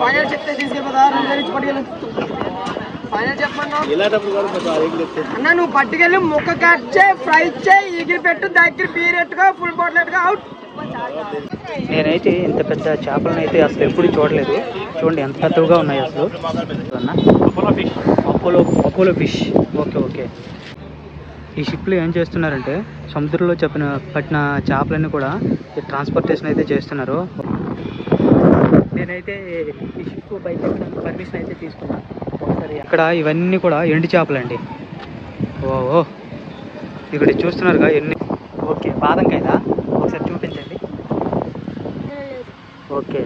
Final చెప్తే తీసుకెళ్ళిపోతా రెండు వేలు ఇచ్చి పట్టుకెళ్ళు. ఫైనల్ చెప్పమన్నా అన్న నువ్వు పట్టుకెళ్ళి ముక్క కట్ చేయి ఫ్రై చేయి ఎగిరి పెట్టు దగ్గర బీర్ ఫుల్ బాటిల్ అవుట్ నేనైతే ఇంత పెద్ద చేపలను అయితే అసలు ఎప్పుడు చూడలేదు. చూడండి ఎంత పెద్దవిగా ఉన్నాయి అసలు. అన్న Apollo Apollo fish okay okay. ఈ షిప్లో ఏం చేస్తున్నారంటే సముద్రంలో చెప్పిన పట్టిన చేపలన్నీ కూడా ట్రాన్స్పోర్టేషన్ అయితే చేస్తున్నారు. నేనైతే ఈ షిప్ బయట పర్మిషన్ అయితే తీసుకున్నాను ఒకసారి ఇక్కడ ఇవన్నీ కూడా ఎండు చేపలండి. ఓ ఓ. ఇక్కడ చూస్తున్నారుగా ఎన్ని ఓకే బాదంకాయదా? ఒకసారి చూపించండి. ఓకే.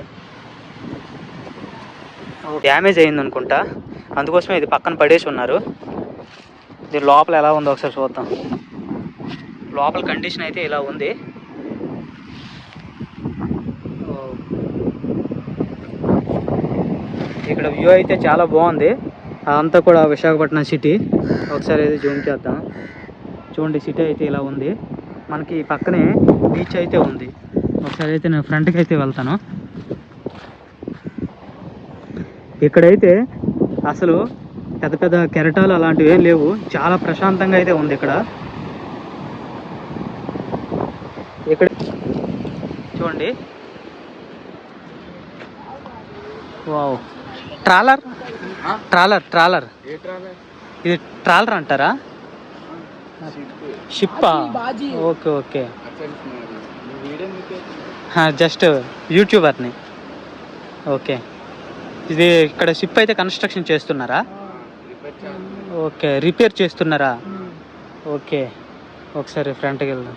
డ్యామేజ్ అయింది అనుకుంటా. అందుకోసమే ఇది పక్కన పడేసి ఉన్నారు. దీని లోపల ఎలా ఉందో ఒకసారి చూద్దాం. లోపల కండిషన్ అయితే ఇలా ఉంది. ఇక్కడ వ్యూ అయితే చాలా బాగుంది. అదంతా కూడా విశాఖపట్నం సిటీ ఒకసారి అయితే జూమ్ చేద్దాం. చూడండి సిటీ అయితే ఇలా ఉంది. మనకి పక్కనే బీచ్ అయితే ఉంది. ఒకసారి అయితే నేను ఫ్రంట్కి అయితే వెళ్తాను. ఇక్కడైతే అసలు పెద్ద పెద్ద కెరటాలు అలాంటివి ఏం లేవు. చాలా ప్రశాంతంగా అయితే ఉంది ఇక్కడ. ఇక్కడ చూడండి. వావ్. ట్రాలర్? Trawler trawler. ఇది ట్రాలర్ అంటారా? షిప్పా? Okay okay. జస్ట్ యూట్యూబర్ని. ఓకే. ఇది ఇక్కడ షిప్ అయితే కన్స్ట్రక్షన్ చేస్తున్నారా? ఓకే రిపేర్ చేస్తున్నారా? ఓకే. ఒకసారి ఫ్రంట్కి వెళ్దాం.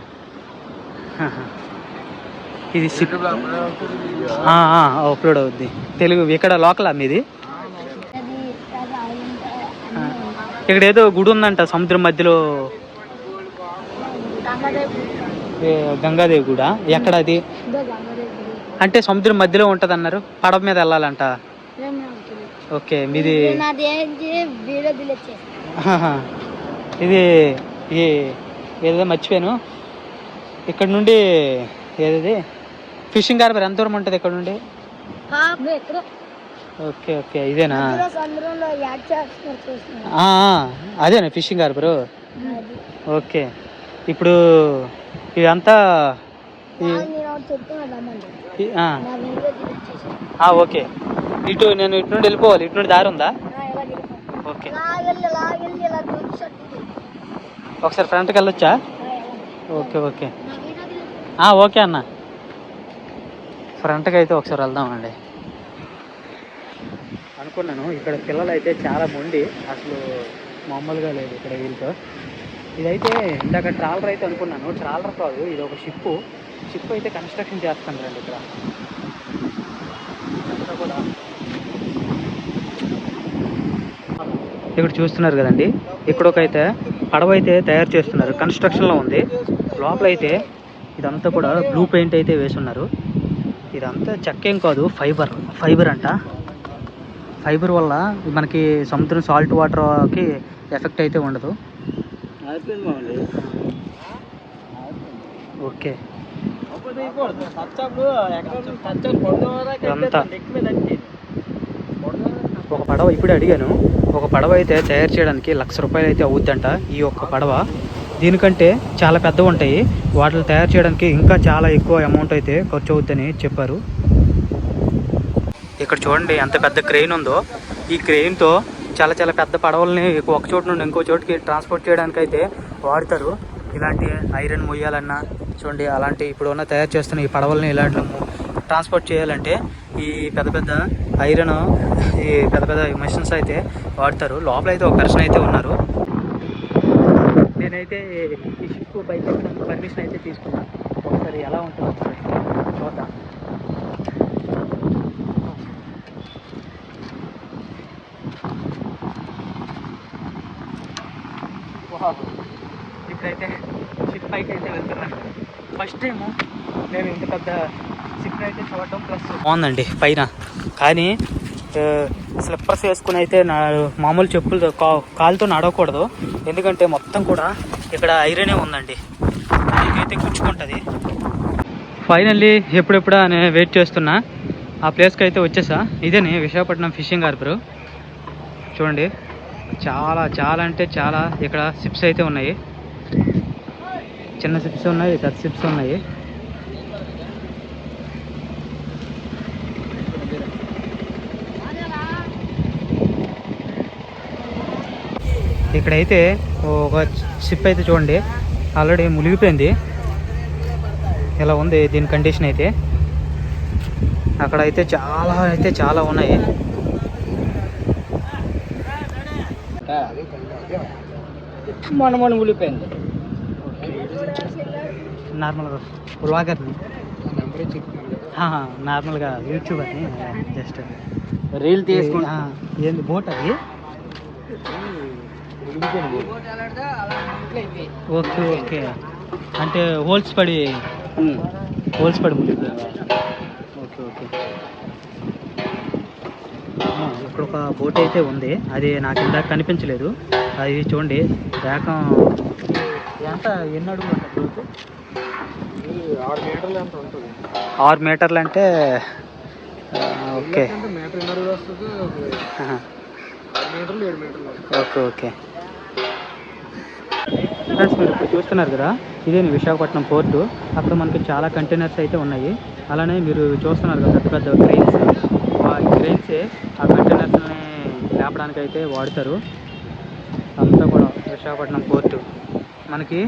హహ. ఇది షిప్. అప్లోడ్ అవుద్ది. తెలుగు ఇక్కడ లోకలా మీది ఆ. ఇక్కడ ఏదో గుడి ఉందంట సముద్రం మధ్యలో. గంగాదేవి. గుడా? ఎక్కడ అది? అంటే సముద్రం మధ్యలో ఉంటది అన్నారు పడవ మీద వెళ్ళాలంట. ఓకే మీది. ఇది ఏదో మర్చిపోయాను. ఇక్కడ నుండి ఏది ఫిషింగ్ హార్బర్ ఎంత దూరం ఉంటుంది ఇక్కడ నుండి? ఓకే ఓకే ఇదేనా? అదేనా ఫిషింగ్ హార్బర్ ఓకే ఇప్పుడు ఇదంతా ఓకే. ఇటు నేను ఇటు నుండి వెళ్ళిపోవాలి. ఇటు నుండి దారి ఉందా? ఓకే. ఒకసారి ఫ్రంట్కి వెళ్ళొచ్చా? Okay okay. ఓకే అన్న. ఫ్రంట్కి అయితే ఒకసారి వెళ్దామండి. అనుకున్నాను. ఇక్కడ పిల్లలు అయితే చాలా మొండి. అసలు మామూలుగా లేదు ఇక్కడ వీళ్ళతో. ఇదైతే ఇందాక ట్రాలర్ అయితే అనుకున్నాను. ట్రాలర్ కాదు ఇది ఒక షిప్. షిప్ అయితే కన్స్ట్రక్షన్ చేస్తాను ఇక్కడ. కూడా ఇక్కడ చూస్తున్నారు కదండి. ఇక్కడ ఒక అయితే పడవ అయితే తయారు చేస్తున్నారు. కన్స్ట్రక్షన్లో ఉంది. లోపల అయితే ఇదంతా కూడా బ్లూ పెయింట్ అయితే వేసున్నారు. ఇదంతా చెక్క ఏం కాదు ఫైబర్. ఫైబర్ అంట. ఫైబర్ వల్ల మనకి సముద్రం సాల్ట్ వాటర్కి ఎఫెక్ట్ అయితే ఉండదు. ఓకే. ఇదంతా ఒక పడవ ఇప్పుడే అడిగాను. ఒక పడవ అయితే తయారు చేయడానికి లక్ష రూపాయలు అయితే అవుద్దంట ఈ ఒక్క పడవ. దీనికంటే చాలా పెద్దవి ఉంటాయి. వాటిని తయారు చేయడానికి ఇంకా చాలా ఎక్కువ అమౌంట్ అయితే ఖర్చు అవుద్దని చెప్పారు. ఇక్కడ చూడండి ఎంత పెద్ద క్రెయిన్ ఉందో. ఈ క్రెయిన్తో చాలా చాలా పెద్ద పడవల్ని ఒక చోటు నుండి ఇంకో చోటుకి ట్రాన్స్పోర్ట్ చేయడానికి అయితే వాడతారు. ఇలాంటి ఐరన్ మొయ్యాలన్నా చూడండి అలాంటి ఇప్పుడు ఉన్న తయారు చేస్తున్న ఈ పడవల్ని ఇలాంటి ట్రాన్స్పోర్ట్ చేయాలంటే ఈ పెద్ద పెద్ద ఐరన్ ఈ పెద్ద పెద్ద మిషన్స్ అయితే వాడతారు. లోపల అయితే ఒక పర్సన్ అయితే ఉన్నారు. నేనైతే ఈ షిప్ బయట పర్మిషన్ అయితే తీసుకున్నాను. ఒకసారి ఎలా ఉంటుందో చూద్దాం. అయితే షిప్ పైకి అయితే వెళ్తున్నాను ఫస్ట్ టైము నేను ఇంత పెద్ద షిప్ అయితే చూడటం ప్లస్ బాగుందండి పైన. కానీ స్లిప్పర్స్ వేసుకుని అయితే నా మామూలు చెప్పులతో కా కాలుతో నడవకూడదు. ఎందుకంటే మొత్తం కూడా ఇక్కడ ఐరనే ఉందండి. అయితే గుచ్చుకుంటుంది. ఫైనల్లీ ఎప్పుడెప్పుడా నేను వెయిట్ చేస్తున్నా. ఆ ప్లేస్కి అయితే వచ్చేసా. ఇదేనే విశాఖపట్నం ఫిషింగ్ హార్బర్. చూడండి చాలా చాలా అంటే చాలా ఇక్కడ సిప్స్ అయితే ఉన్నాయి. చిన్న సిప్స్ ఉన్నాయి పెద్ద సిప్స్ ఉన్నాయి. ఇక్కడైతే ఒక షిప్ అయితే చూడండి. ఆల్రెడీ మునిగిపోయింది. ఇలా ఉంది దీని కండిషన్ అయితే? అక్కడ అయితే చాలా అయితే చాలా ఉన్నాయి. మొన్న మొన్న మునిగిపోయింది. నార్మల్గా బ్లాగర్ని నార్మల్గా యూట్యూబర్ని జస్ట్ రీల్ తీసుకుంటా ఏంది బోట్ అది? Okay okay. అంటే హోల్స్ పడి హోల్స్ పడి మునిగిపోయింది ఓకే ఓకే. ఇక్కడ ఒక బోట్ అయితే ఉంది. అది నాకు ఇందాక కనిపించలేదు. అది చూడండి ఏకం ఎంత ఎన్ని అడుగులు ఉంటుంది బోటు? ఆరు మీటర్లు అంటే ఓకే. Okay okay. ఫ్రెండ్స్ మీరు ఇప్పుడు చూస్తున్నారు కదా ఇదే విశాఖపట్నం పోర్టు. అక్కడ మనకి చాలా కంటైనర్స్ అయితే ఉన్నాయి. అలానే మీరు చూస్తున్నారు కదా పెద్ద పెద్ద క్రెయిన్స్ ఆ క్రెయిన్సే ఆ కంటైనర్స్ని లేపడానికి అయితే వాడతారు. అంతా కూడా విశాఖపట్నం పోర్టు. మనకి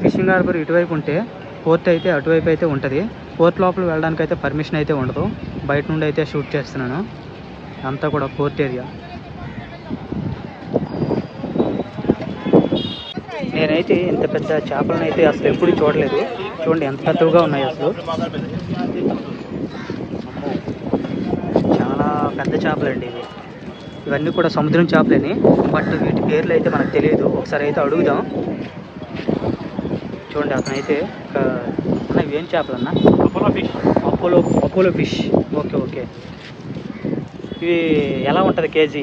ఫిషింగ్ హార్బర్ ఇటువైపు ఉంటే పోర్ట్ అయితే అటువైపు అయితే ఉంటుంది. పోర్ట్ లోపల వెళ్ళడానికి అయితే పర్మిషన్ అయితే ఉండదు. బయట నుండి అయితే షూట్ చేస్తున్నాను. అంతా కూడా పోర్ట్ ఏరియా. నేనైతే ఇంత పెద్ద చేపలను అయితే అసలు ఎప్పుడు చూడలేదు. చూడండి ఎంత పెద్దవిగా ఉన్నాయి అసలు. చాలా పెద్ద చేపలండి ఇవి. ఇవన్నీ కూడా సముద్రం చేపలని బట్ వీటి పేర్లు అయితే మనకు తెలియదు. ఒకసారి అయితే అడుగుదాం. చూడండి అతను అయితే అన్న ఇవేం చేపలు అన్న? Apollo fish Apollo Apollo fish okay okay. ఇవి ఎలా ఉంటుంది కేజీ?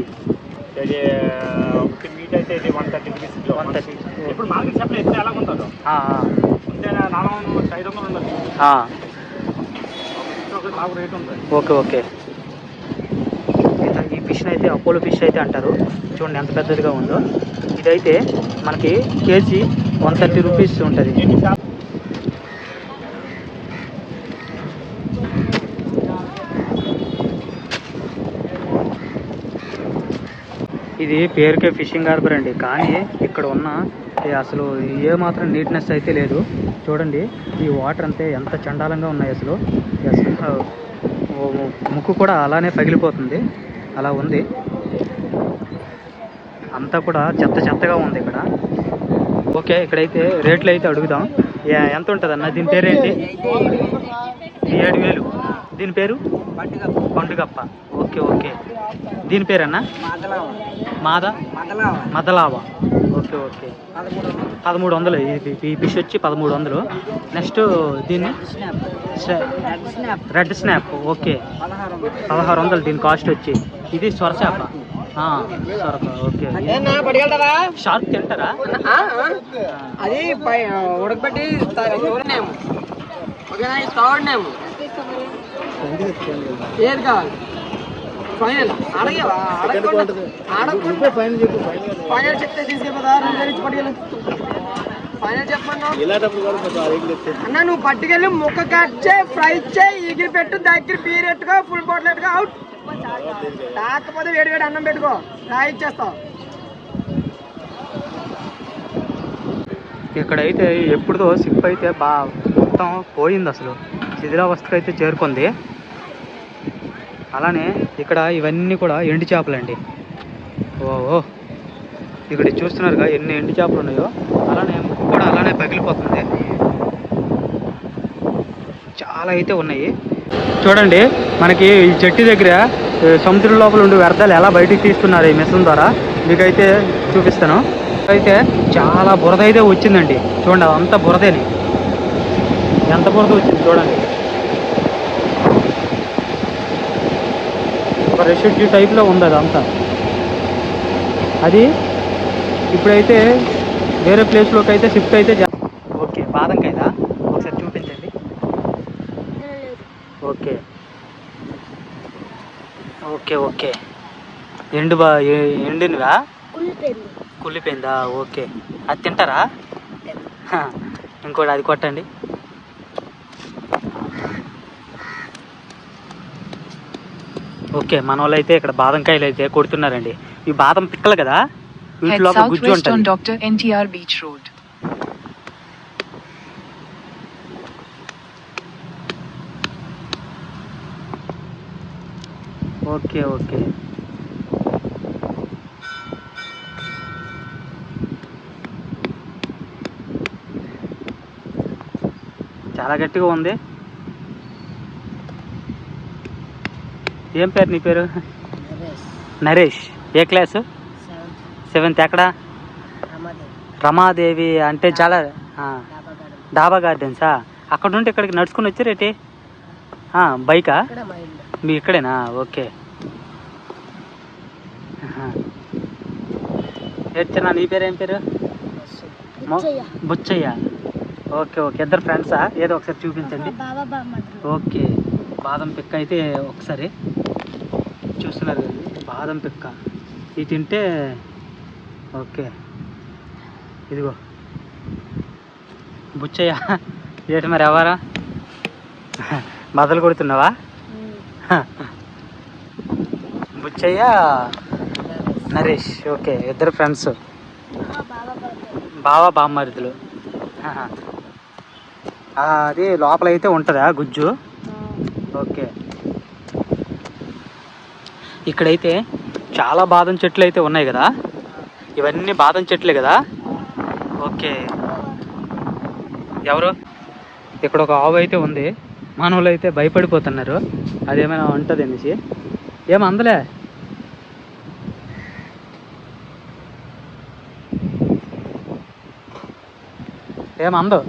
మీట్ అయితే ఇది one thirty rupees one thirty ఇప్పుడు మార్కెట్ ఎలా ఉంటుందో ఉంటే నాలుగు వందలు ఐదు వందలు ఉండదు ఆ, ఒకటి బాగా రేట్ ఉంది. Okay okay. ఈ ఫిష్ అయితే అపోలో ఫిష్ అయితే అంటారు. చూడండి ఎంత పెద్దదిగా ఉందో. ఇదైతే మనకి కేజీ వన్ థర్టీ రూపీస్ ఉంటుంది. ఇది పేరుకే ఫిషింగ్ హార్బర్ అండి. కానీ ఇక్కడ ఉన్న అసలు ఏ మాత్రం నీట్నెస్ అయితే లేదు. చూడండి ఈ వాటర్ అంతే ఎంత చండాలంగా ఉన్నాయి అసలు. ముక్కు కూడా అలానే పగిలిపోతుంది. అలా ఉంది. అంతా కూడా చెత్త చెత్తగా ఉంది ఇక్కడ. ఓకే ఇక్కడైతే రేట్లు అయితే అడుగుదాం. ఎంత ఉంటుంది అన్న దీని పేరు ఏంటి? ఏడు వేలు దీని పేరు? పండుగప్ప. Okay okay. దీని పేరన్నా? మాద? మదలావ. Okay okay. పదమూడు వందలు. ఈ ఫిష్ వచ్చి పదమూడు వందలు. నెక్స్ట్ దీన్ని? Red snap. ఓకే. పదహారు వందలు. దీని కాస్ట్ వచ్చి. ఇది సొరచేప. షార్క్ తింటారా? అది ఉడకబెట్టి నేమ్ ఓకేనా? ఇది థర్డ్ నేమ్ ఏది కావాలి? ఫైనల్ అడగవా? అడగకుండా అడగకుండా ఫైనల్ చెప్తే తీసుకెళ్ళదా రెండు వేలు ఇచ్చి పట్టుకెళ్ళు. ఫైనల్ చెప్పన్నా? అన్న నువ్వు పట్టుకెళ్ళి ముక్క కట్ చేయి ఫ్రై చేయి ఎగిరి పెట్టు దగ్గర బీర్ ఎట్టుకో ఫుల్ బాటిల్ ఎట్టుకో అవుట్ కాకపోతే వేడి వేడి అన్నం పెట్టుకో. ఫ్రై ఇచ్చేస్తావు ఇక్కడైతే ఎప్పుడుదో సిప్ అయితే బా మొత్తం పోయింది అసలు. శిథిలావస్థకు అయితే చేరుకుంది. అలానే ఇక్కడ ఇవన్నీ కూడా ఎండు చేపలండి. ఓ ఓ ఇక్కడ చూస్తున్నారుగా ఎన్ని ఎండు చేపలు ఉన్నాయో. అలానే ముక్కు కూడా అలానే పగిలిపోతుంది. చాలా అయితే ఉన్నాయి. చూడండి మనకి ఈ చెట్టు దగ్గర సముద్రం లోపల ఉండే వ్యర్థాలు ఎలా బయటికి తీస్తున్నారు ఈ మిషన్ ద్వారా? మీకైతే చూపిస్తాను. అయితే చాలా బురద అయితే వచ్చిందండి. చూడండి అంత బురదేని. ఎంత బురద వచ్చింది చూడండి. ఒక రెసిడ్యూ టైప్లో ఉంది అదంతా. అది ఇప్పుడైతే వేరే ప్లేస్లోకి అయితే షిఫ్ట్ అయితే జా- ఓకే బాదంకాయదా ఒకసారి చూపించండి ఓకే ఓకే ఓకే. ఎండు బా ఎండినవా? కుళ్ళిపోయింది. ఓకే. అది తింటారా? హ, ఇంకోటి అది కొట్టండి. ఓకే మన వాళ్ళు అయితే ఇక్కడ బాదం కాయలు అయితే కొడుతున్నారండి. ఈ బాదం పిక్కలు కదా? వీటిలో గుజ్జు ఉంటుంది. Okay okay. చాలా గట్టిగా ఉంది. ఏం పేరు నీ పేరు? నరేష్. ఏ క్లాసు? సెవెంత్. ఎక్కడ? రమాదేవి. అంటే చాలా డాబా గార్డెన్సా? అక్కడ నుండి ఇక్కడికి నడుచుకుని వచ్చారేటి బైకా? మీ ఇక్కడేనా? ఓకే. ఏడ్చనా నీ పేరు ఏం పేరు? బుచ్చయ్య. Okay okay. ఇద్దరు ఫ్రెండ్సా? ఏదో ఒకసారి చూపించండి. ఓకే. బాదం పిక్క అయితే ఒకసారి చూస్తున్నారు కదండి బాదం పిక్క. ఇది తింటే ఓకే. ఇదిగో. బుచ్చయ్య. ఏంటి మరి ఎవరా? బదలు కొడుతున్నావా? బుచ్చయ్య నరేష్ ఓకే ఇద్దరు ఫ్రెండ్స్. బావా బావ బామ్మరిదులు అది లోపల అయితే ఉంటుందా గుజ్జు? ఓకే. ఇక్కడైతే చాలా బాదం చెట్లు అయితే ఉన్నాయి కదా? ఇవన్నీ బాదం చెట్లే కదా? ఓకే. ఎవరు? ఇక్కడ ఒక ఆవు అయితే ఉంది. మానవులు అయితే భయపడిపోతున్నారు. అదేమైనా ఉంటుంది అనేసి. ఏం అందలే? ఏమందు?